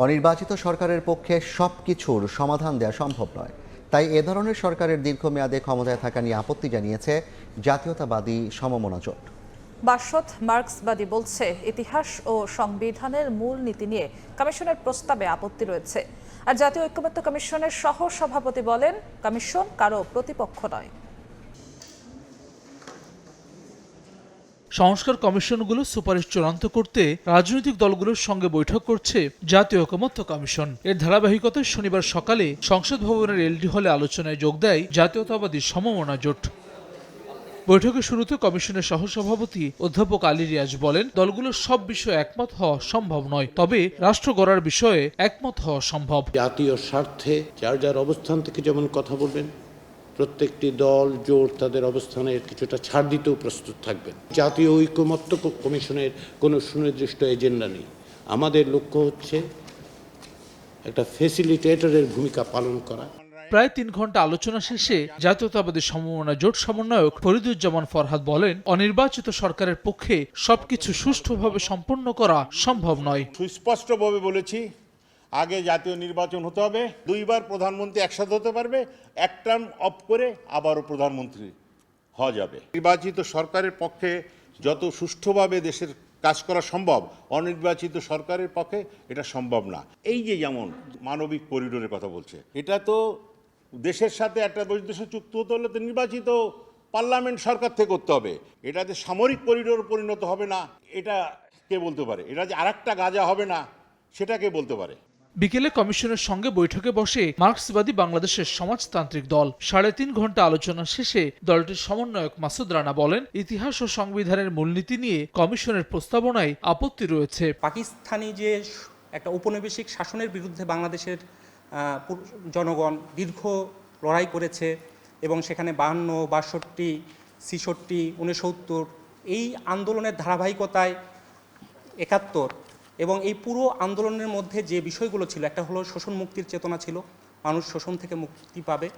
অনির্বাচিত সরকারের পক্ষে সব কিছুর সমাধান দেওয়া সম্ভব নয়। তাই এ ধরনের সরকারের দীর্ঘমেয়াদে ক্ষমতায় থাকা নিয়ে আপত্তি জানিয়েছে জাতীয়তাবাদী সমমনা জোট বাসদ মার্ক্সবাদী বলছে, ইতিহাস ও সংবিধানের মূল নীতি নিয়ে কমিশনের প্রস্তাবে আপত্তি রয়েছে। আর জাতীয় ঐক্যমত্য কমিশনের সহ সভাপতি বলেন, কমিশন কারও প্রতিপক্ষ নয়। সংস্কার কমিশনগুলো সুপারিশ চূড়ান্ত করতে রাজনৈতিক দলগুলোর সঙ্গে বৈঠক করছে জাতীয় ঐকমত্য কমিশন। এর ধারাবাহিকতায় শনিবার সকালে সংসদ ভবনের এলডি হলে আলোচনায় যোগ দেয় জাতীয়তাবাদী সমমনা জোট। বৈঠকের শুরুতে কমিশনের সহসভাপতি অধ্যাপক আলী রিয়াজ বলেন দলগুলোর সব বিষয়ে একমত হওয়া সম্ভব নয়, তবে রাষ্ট্র গড়ার বিষয়ে একমত হওয়া সম্ভব। জাতীয় স্বার্থে যার যার অবস্থান থেকে যেমন কথা বলবেন প্রত্যেকটি দল জোট তাদের অবস্থানের কিছুটা ছাড় দিতেও প্রস্তুত থাকবেন। জাতীয় ঐকমত্য ক- কমিশনের কোনো সুনির্দিষ্ট এজেন্ডা নেই। আমাদের লক্ষ্য হচ্ছে একটা ফেসিলিটেটরের ভূমিকা পালন করা। প্রায় তিন ঘণ্টা আলোচনা শেষে জাতীয়তাবাদী সমমনা জোট সমন্বয়ক ফরিদুজ্জামান ফরহাদ বলেন অনির্বাচিত সরকারের পক্ষে সবকিছু সুষ্ঠুভাবে সম্পন্ন করা সম্ভব নয়। সুস্পষ্টভাবে বলেছি আগে জাতীয় নির্বাচন হতে হবে, দুইবার প্রধানমন্ত্রী একসাথে হতে পারবে, এক টার্ম অফ করে আবারও প্রধানমন্ত্রী হওয়া যাবে। নির্বাচিত সরকারের পক্ষে যত সুষ্ঠুভাবে দেশের কাজ করা সম্ভব, অনির্বাচিত সরকারের পক্ষে এটা সম্ভব না। এই যে যেমন মানবিক করিডোরের কথা বলছে, এটা তো দেশের সাথে একটা বৈদেশ চুক্তি হতে হলে তো নির্বাচিত পার্লামেন্ট সরকার থেকে করতে হবে। এটাতে সামরিক করিডোর পরিণত হবে না, এটা কে বলতে পারে? এটা যে আরেকটা গাজা হবে না, সেটা কে বলতে পারে? বিকেলে কমিশনের সঙ্গে বৈঠকে বসে মার্ক্সবাদী বাংলাদেশের সমাজতান্ত্রিক দল। সাড়ে তিন ঘণ্টা আলোচনা শেষে দলটির সমন্বয়ক মাসুদ রানা বলেন, ইতিহাস ও সংবিধানের মূলনীতি নিয়ে কমিশনের প্রস্তাবনায় আপত্তি রয়েছে। পাকিস্তানি যে একটা ঔপনিবেশিক শাসনের বিরুদ্ধে বাংলাদেশের জনগণ দীর্ঘ লড়াই করেছে এবং সেখানে বাহান্ন, বাষট্টি, ছিষট্টি উনসত্তর এই আন্দোলনের ধারাবাহিকতায় একাত্তর এবং এই পুরো আন্দোলনের মধ্যে যে বিষয়গুলো ছিল একটা হলো শোষণ মুক্তির চেতনা ছিল মানুষ শোষণ থেকে মুক্তি পাবে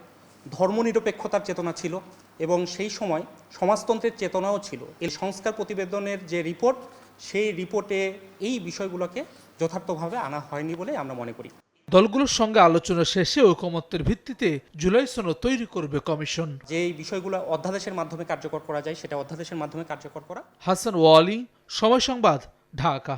ধর্মনিরপেক্ষতার চেতনা ছিল এবং সেই সময় সমাজতন্ত্রের চেতনাও ছিল। এই সংস্কার প্রতিবেদনের যে রিপোর্ট সেই রিপোর্টে এই বিষয়গুলোকে যথার্থভাবে আনা হয়নি বলে আমরা মনে করি। দলগুলোর সঙ্গে আলোচনা শেষে ঐকমত্যের ভিত্তিতে জুলাই সনদ তৈরি করবে কমিশন। যে এই বিষয়গুলো অধ্যাদেশের মাধ্যমে কার্যকর করা যায় সেটা অধ্যাদেশের মাধ্যমে কার্যকর করা। হাসান ওয়ালি সময় সংবাদ ঢাকা।